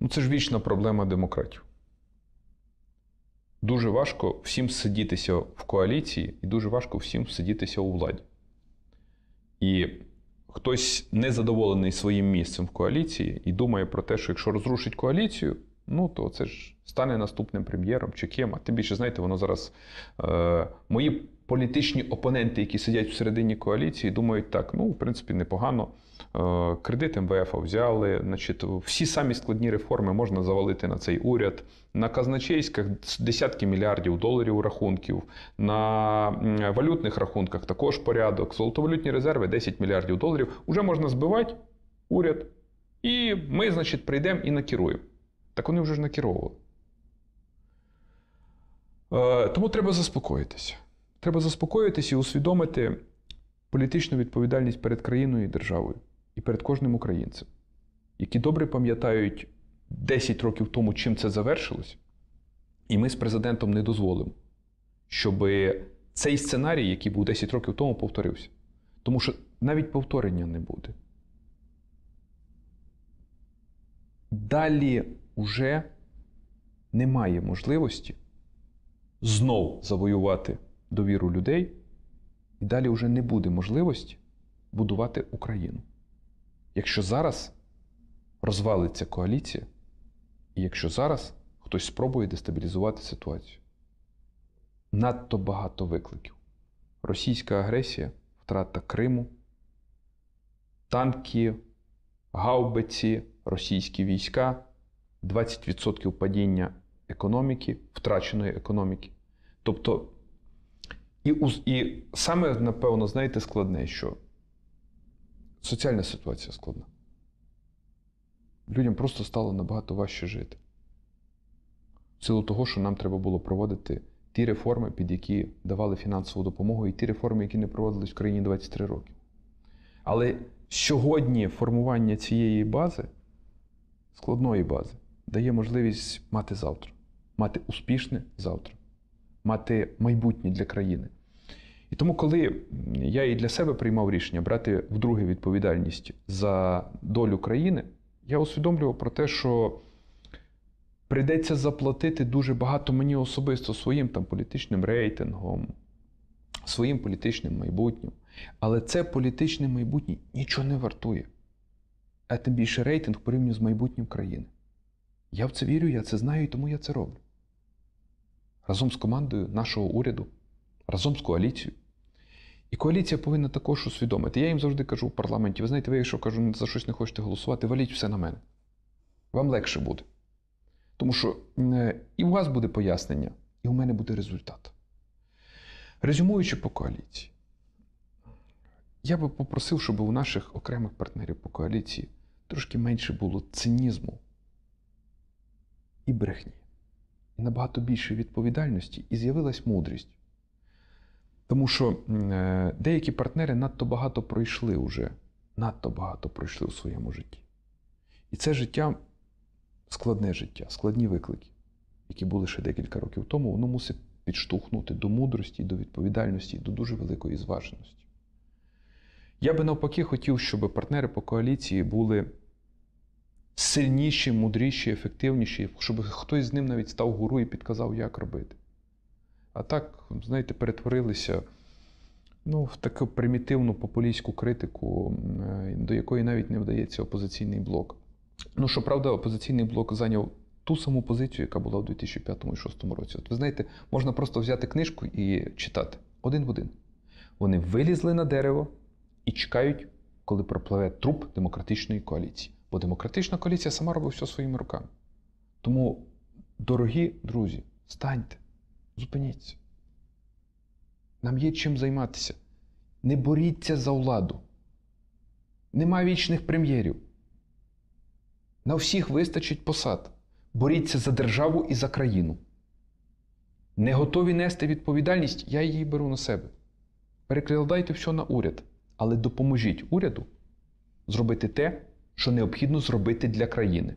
Ну, це ж вічна проблема демократів. Дуже важко всім сидітися в коаліції, і дуже важко всім сидітися у владі. І хтось незадоволений своїм місцем в коаліції і думає про те, що якщо розрушить коаліцію, ну то це ж стане наступним прем'єром чи ким. А тим більше, знаєте, воно зараз е, мої політичні опоненти, які сидять всередині коаліції, думають так: ну, в принципі, непогано. Е, Кредит МВФ взяли, значить, всі самі складні реформи можна завалити на цей уряд. На казначейських десятки мільярдів доларів рахунків, на валютних рахунках також порядок. Золотовалютні резерви 10 мільярдів доларів. Уже можна збивати уряд. І ми, значить, прийдемо і накеруємо. Так вони вже ж накеровували. Е, Тому треба заспокоїтися. Треба заспокоїтися і усвідомити політичну відповідальність перед країною і державою, і перед кожним українцем, які добре пам'ятають 10 років тому, чим це завершилось, і ми з президентом не дозволимо, щоб цей сценарій, який був 10 років тому, повторився. Тому що навіть повторення не буде. Далі вже немає можливості знов завоювати довіру людей, і далі вже не буде можливості будувати Україну. Якщо зараз розвалиться коаліція, і якщо зараз хтось спробує дестабілізувати ситуацію. Надто багато викликів. Російська агресія, втрата Криму, танки, гаубиці, російські війська, 20% падіння економіки, втраченої економіки. Тобто, і, і саме, напевно, знаєте, складне, що соціальна ситуація складна. Людям просто стало набагато важче жити. В силу того, що нам треба було проводити ті реформи, під які давали фінансову допомогу, і ті реформи, які не проводились в країні 23 роки. Але сьогодні формування цієї бази, складної бази, дає можливість мати завтра, мати успішне завтра, мати майбутнє для країни. І тому, коли я і для себе приймав рішення брати вдруге відповідальність за долю країни, я усвідомлював про те, що прийдеться заплатити дуже багато мені особисто своїм там політичним рейтингом, своїм політичним майбутнім. Але це політичне майбутнє нічого не вартує. А тим більше рейтинг порівняно з майбутнім країни. Я в це вірю, я це знаю, і тому я це роблю. Разом з командою нашого уряду, разом з коаліцією. І коаліція повинна також усвідомити. Я їм завжди кажу в парламенті: ви знаєте, ви, якщо кажу, за щось не хочете голосувати, валіть все на мене. Вам легше буде. Тому що е, і у вас буде пояснення, і у мене буде результат. Резюмуючи по коаліції, я би попросив, щоб у наших окремих партнерів по коаліції трошки менше було цинізму і брехні, і набагато більше відповідальності, і з'явилась мудрість. Тому що е, деякі партнери надто багато пройшли вже, надто багато пройшли у своєму житті. І це життя складне життя, складні виклики, які були ще декілька років тому, воно мусить підштовхнути до мудрості, до відповідальності, до дуже великої зваженості. Я би навпаки хотів, щоб партнери по коаліції були сильніші, мудріші, ефективніші, щоб хтось з ним навіть став гуру і підказав, як робити. А так, знаєте, перетворилися ну, в таку примітивну популістську критику, до якої навіть не вдається опозиційний блок. Ну, щоправда, опозиційний блок зайняв ту саму позицію, яка була в 2005 і 2006 році. От ви знаєте, можна просто взяти книжку і читати один в один. Вони вилізли на дерево і чекають, коли пропливе труп демократичної коаліції. Бо демократична коаліція сама робить все своїми руками. Тому, дорогі друзі, станьте, зупиніться. Нам є чим займатися. Не боріться за владу. Нема вічних прем'єрів. На всіх вистачить посад. Боріться за державу і за країну. Не готові нести відповідальність, я її беру на себе. Перекладайте все на уряд, але допоможіть уряду зробити те, що необхідно зробити для країни.